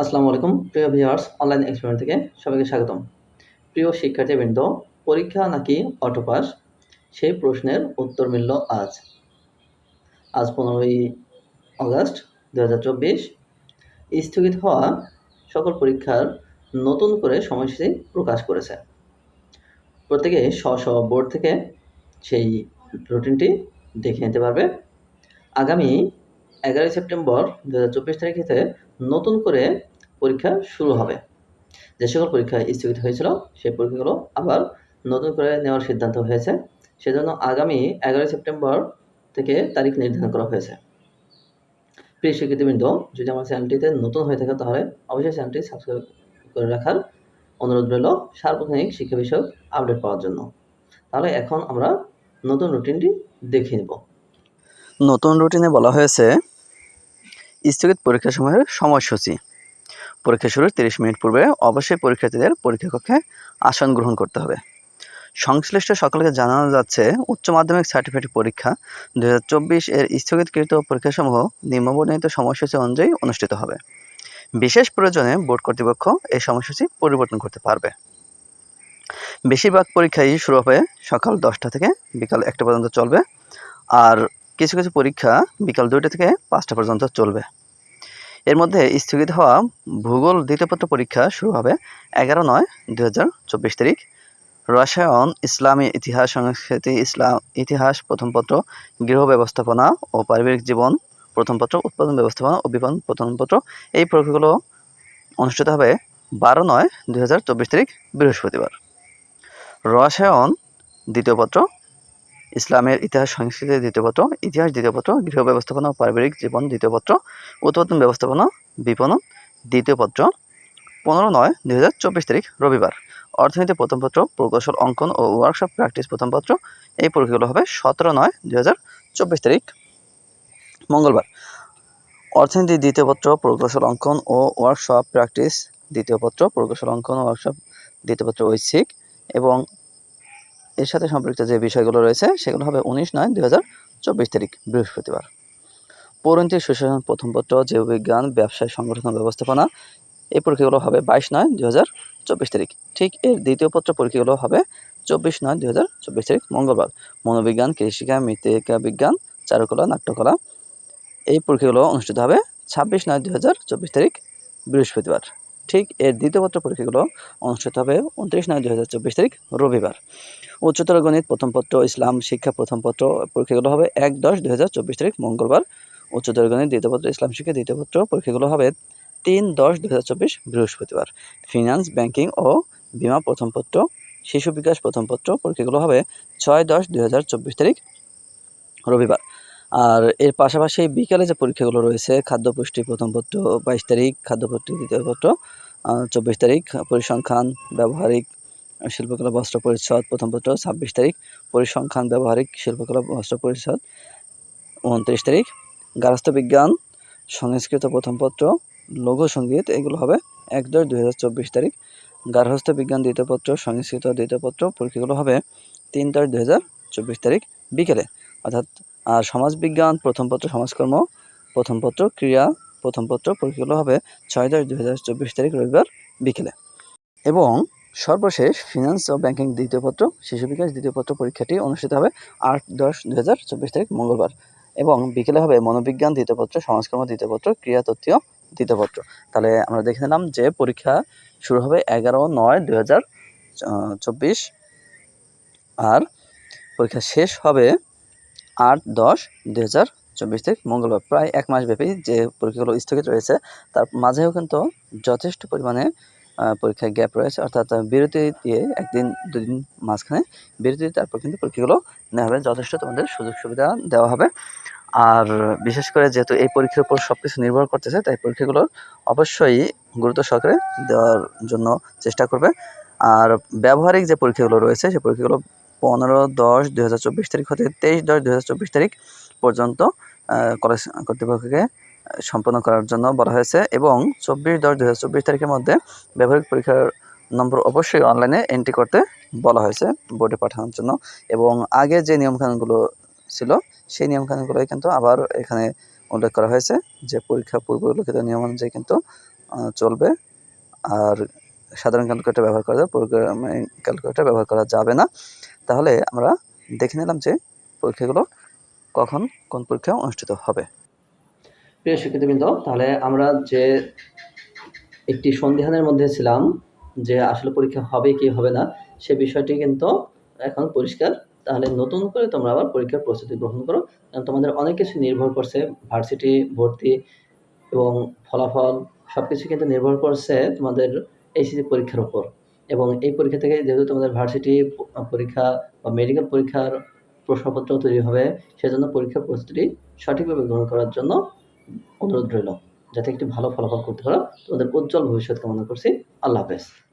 আসসালামু আলাইকুম। প্রিয় ভিউয়ার্স অনলাইন এক্সপেরিমেন্ট থেকে সবাইকে স্বাগতম। প্রিয় শিক্ষার্থীবৃন্দ, পরীক্ষা নাকি অটোপাস সেই প্রশ্নের উত্তর মিলল আজ। আজ পনেরোই অগস্ট দু হাজার চব্বিশ। স্থগিত হওয়া সকল পরীক্ষার নতুন করে সময়সূচি প্রকাশ করেছে। প্রত্যেকে স্ব স্ব বোর্ড থেকে সেই রুটিনটি দেখে নিতে পারবে। আগামী এগারোই সেপ্টেম্বর দু হাজার চব্বিশ তারিখ থেকে নতুন করে পরীক্ষা শুরু হবে। যে সকল পরীক্ষা স্থগিত হয়েছিল, সেই পরীক্ষাগুলো আবার নতুন করে নেওয়ার সিদ্ধান্ত হয়েছে। সেজন্য আগামী এগারোই সেপ্টেম্বর থেকে তারিখ নির্ধারণ করা হয়েছে। প্রিয় শিক্ষার্থীবৃন্দ, যদি আমার চ্যানেলটিতে নতুন হয়ে থাকে তাহলে অবশ্যই চ্যানেলটি সাবস্ক্রাইব করে রাখার অনুরোধ রইল সার্বক্ষণিক শিক্ষা বিষয়ক আপডেট পাওয়ার জন্য। তাহলে এখন আমরা নতুন রুটিনটি দেখে নেব। নতুন রুটিনে বলা হয়েছে স্থগিত পরীক্ষা সময়ের সময়সূচি। পরীক্ষা শুরুর তিরিশ মিনিট পূর্বে অবশ্যই পরীক্ষার্থীদের পরীক্ষা কক্ষে আসন গ্রহণ করতে হবে। সংশ্লিষ্ট সকলকে জানানো যাচ্ছে, উচ্চ মাধ্যমিক সার্টিফিকেট পরীক্ষা দু হাজার চব্বিশ এর স্থগিতকৃত পরীক্ষাসমূহ নিম্নবর্ণিত সময়সূচি অনুযায়ী অনুষ্ঠিত হবে। বিশেষ প্রয়োজনে বোর্ড কর্তৃপক্ষ এই সময়সূচি পরিবর্তন করতে পারবে। বেশিরভাগ পরীক্ষাই শুরু হবে সকাল দশটা থেকে বিকাল একটা পর্যন্ত চলবে, আর কিছু কিছু পরীক্ষা বিকাল দুইটা থেকে পাঁচটা পর্যন্ত চলবে। এর মধ্যে স্থগিত হওয়া ভূগোল দ্বিতীয়পত্র পরীক্ষা শুরু হবে এগারো নয় দু তারিখ। রসায়ন, ইসলামী ইতিহাস, সংস্কৃতি, ইসলাম ইতিহাস প্রথম পত্র, গৃহ ব্যবস্থাপনা ও পারিবারিক জীবন প্রথম পত্র, উৎপাদন ব্যবস্থাপনা ও বিপণন প্রথম পত্র। এই পরীক্ষাগুলো অনুষ্ঠিত হবে বারো নয় চব্বিশ তারিখ বৃহস্পতিবার। রসায়ন, দ্বিতীয় পত্র ইসলামের ইতিহাস, সংস্কৃতির দ্বিতীয় পত্র ইতিহাস দ্বিতীয় পত্র গৃহ ব্যবস্থাপনা পারিবারিক জীবন দ্বিতীয় পত্র উৎপাদন ব্যবস্থাপনা, বিপণন দ্বিতীয় পত্র পনেরো নয়, দুই তারিখ, রবিবার। অর্থনীতি প্রথম পত্র, প্রকৌশল অঙ্কন ও ওয়ার্কশপ প্র্যাকটিস প্রথম পত্র। এই পরীক্ষাগুলো হবে সতেরো নয়, দুই তারিখ, মঙ্গলবার। অর্থনীতি দ্বিতীয় পত্র প্রকৌশল অঙ্কন ও ওয়ার্কশপ প্র্যাকটিস দ্বিতীয় পত্র প্রকৌশল অঙ্কন ও ওয়ার্কশপ দ্বিতীয় পত্র ঐচ্ছিক এবং এর সাথে সম্পর্কিত যে বিষয়গুলো রয়েছে, সেগুলো হবে উনিশ নয়, দুই তারিখ, বৃহস্পতিবার। পৌরনীতি সুশাসন প্রথম পত্র, জীববিজ্ঞান, ব্যবসায় সংগঠন ব্যবস্থাপনা, এই পরীক্ষাগুলো হবে বাইশ নয়, দুই তারিখ। ঠিক এর দ্বিতীয় পত্র পরীক্ষাগুলো হবে চব্বিশ নয়, দুই তারিখ, মঙ্গলবার। মনোবিজ্ঞান, কৃষিকা, মৃত্তিকা বিজ্ঞান, চারুকলা, নাট্যকলা, এই পরীক্ষাগুলো অনুষ্ঠিত হবে ছাব্বিশ নয়, দুই তারিখ, বৃহস্পতিবার। ঠিক এর দ্বিতীয় পত্র পরীক্ষাগুলো অনুষ্ঠিত হবে উনত্রিশ নয়, দুই তারিখ, রবিবার। উচ্চতর গণিত প্রথম পত্র, ইসলাম শিক্ষা প্রথম পত্র পরীক্ষাগুলো হবে এক দশ চব্বিশ তারিখ, মঙ্গলবার। উচ্চতর গণিত দ্বিতীয় পত্র, ইসলাম শিক্ষা দ্বিতীয় পত্র পরীক্ষাগুলো হবে তিন দশ চব্বিশ বৃহস্পতিবার। ফিনান্স ব্যাংকিং ও বিমা প্রথম পত্র, শিশু বিকাশ প্রথম পত্র পরীক্ষাগুলো হবে ছয় দশ চব্বিশ তারিখ, রবিবার। আর এর পাশাপাশি বিকালে যে পরীক্ষাগুলো রয়েছে খাদ্য পুষ্টি প্রথম পত্র বাইশ তারিখ খাদ্য পুষ্টি দ্বিতীয় পত্র চব্বিশ তারিখ, পরিসংখ্যান, ব্যবহারিক শিল্পকলা বস্ত্র পরিচ্ছদ, প্রথম পত্র, ছাব্বিশ তারিখ, পরিসংখ্যান ব্যবহারিক শিল্পকলা বস্ত্র পরিচ্ছদ, উনত্রিশ তারিখ, গার্হস্থ্য বিজ্ঞান, সংস্কৃত প্রথম পত্র, লঘু সংগীত, এগুলো হবে এক দশ দুই তারিখ, গার্হস্থ্য বিজ্ঞান দ্বিতীয় পত্র, সংস্কৃত দ্বিতীয় পত্র, পরীক্ষাগুলো হবে তিন দশ দুই তারিখ বিকেলে। অর্থাৎ সমাজবিজ্ঞান প্রথম পত্র, সমাজকর্ম, প্রথম পত্র, ক্রিয়া, প্রথম পত্র, পরীক্ষাগুলো হবে ছয় দশ দুই তারিখ রবিবার বিকেলে। এবং সর্বশেষ ফিনান্স ও ব্যাংকিং দ্বিতীয় পত্র, শিশু বিকাশ দ্বিতীয় পত্র পরীক্ষাটি অনুষ্ঠিত হবে আট দশ দুই হাজার চব্বিশ তারিখ মঙ্গলবার এবং বিকেলে হবে মনোবিজ্ঞান দ্বিতীয় পত্র, সমাজকর্ম দ্বিতীয় পত্র, ক্রিয়া তথ্য দ্বিতীয় পত্র। তাহলে আমরা দেখে নিলাম যে পরীক্ষা শুরু হবে এগারো নয় দুই হাজার চব্বিশ। আর পরীক্ষা শেষ হবে আট দশ দু হাজার চব্বিশ তারিখ মঙ্গলবার। প্রায় এক মাস ব্যাপী যে পরীক্ষাগুলো স্থগিত রয়েছে, তার মাঝেও কিন্তু যথেষ্ট পরিমাণে পরীক্ষায় গ্যাপ রয়েছে। অর্থাৎ বিরতি দিয়ে একদিন, দুদিন মাঝখানে বিরতি, তারপর কিন্তু পরীক্ষাগুলো নেওয়া হবে। যথেষ্ট তোমাদের সুযোগ সুবিধা দেওয়া হবে। আর বিশেষ করে যেহেতু এই পরীক্ষার উপর সব কিছু নির্ভর করতেছে, তাই পরীক্ষাগুলোর অবশ্যই গুরুত্ব সহকারে দেওয়ার জন্য চেষ্টা করবে। আর ব্যবহারিক যে পরীক্ষাগুলো রয়েছে সেই পরীক্ষাগুলো পনেরো দশ দুই তারিখ হতে তেইশ দশ দুই তারিখ পর্যন্ত কলেজ কর্তৃপক্ষকে সম্পন্ন করার জন্য বলা হয়েছে এবং চব্বিশ দশ দু হাজার তারিখের মধ্যে ব্যবহারিক পরীক্ষার নম্বর অবশ্যই অনলাইনে এন্ট্রি করতে বলা হয়েছে বোর্ডে পাঠানোর জন্য। এবং আগে যে নিয়মকানুনগুলো ছিল, সেই নিয়মকানুনগুলোই কিন্তু আবার এখানে উল্লেখ করা হয়েছে যে পরীক্ষা পূর্ব উল্লেখিত নিয়ম অনুযায়ী কিন্তু চলবে। আর সাধারণ ক্যালকুলেটর ব্যবহার করা যাবে প্রোগ্রামিং ক্যালকুলেটর ব্যবহার করা যাবে না। তাহলে আমরা দেখে নিলাম যে পরীক্ষাগুলো কখন কোন পরীক্ষা অনুষ্ঠিত হবে। প্রিয় শিক্ষার্থীবৃন্দ, তাহলে আমরা যে একটি সন্ধিহানের মধ্যে ছিলাম যে আসলে পরীক্ষা হবে কি হবে না, সে বিষয়টি কিন্তু এখন পরিষ্কার। তাহলে নতুন করে তোমরা আবার পরীক্ষার প্রস্তুতি গ্রহণ করো, কারণ তোমাদের অনেক কিছু নির্ভর করছে। ভার্সিটি, ভর্তি এবং ফলাফল সব কিছু কিন্তু নির্ভর করছে তোমাদের এইচএসসি পরীক্ষার উপর। এবং এই পরীক্ষা থেকে যেহেতু তোমাদের ভার্সিটি পরীক্ষা বা মেডিকেল পরীক্ষার প্রশ্নপত্র তৈরি হবে, সেজন্য পরীক্ষার প্রস্তুতি সঠিকভাবে গ্রহণ করার জন্য অনুরোধ রইল। যাতে একটি ভালো ফলাফল করতে পারো। তোমাদের উজ্জ্বল ভবিষ্যৎ কামনা করছি। আল্লাহ হাফেজ।